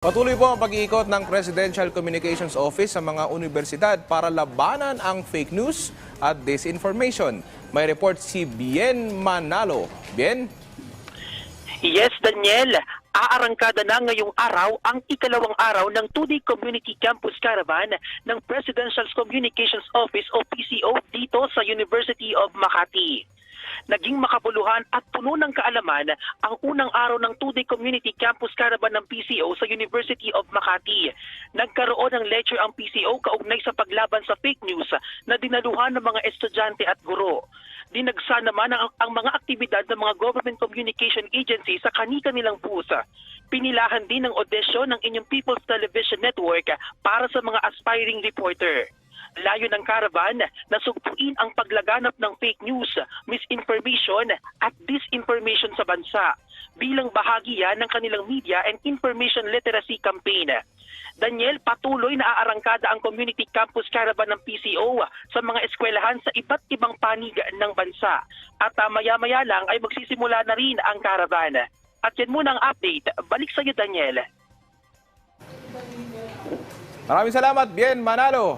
Patuloy po ang pag-iikot ng Presidential Communications Office sa mga universidad para labanan ang fake news at disinformation. May report si Bien Manalo. Bien? Yes, Daniel. Aarangkada na ngayong araw ang ikalawang araw ng 2-day Community Campus Caravan ng Presidential Communications Office o PCO dito sa University of Makati. Naging makabuluhan at puno ng kaalaman ang unang araw ng 2-day Community Campus Caravan ng PCO sa University of Makati. Nagkaroon ng lecture ang PCO kaugnay sa paglaban sa fake news na dinaluhan ng mga estudyante at guro. Dinagsa naman ang, ang mga aktibidad ng mga government communication agency sa kanika-nilang booth. Pinilahan din ng audition ng inyong People's Television Network para sa mga aspiring reporter. Layo ng caravan na sugpuin ang paglaganap ng fake news, misinformation at disinformation sa bansa bilang bahagi yan ng kanilang media and information literacy campaign. Daniel, patuloy na aarangkada ang Community Campus Caravan ng PCO sa mga eskwelahan sa iba't ibang panig ng bansa. At ah, maya-maya lang ay magsisimula na rin ang caravan. At yan muna ang update. Balik sa iyo, Daniel. Maraming salamat, Bien Manalo.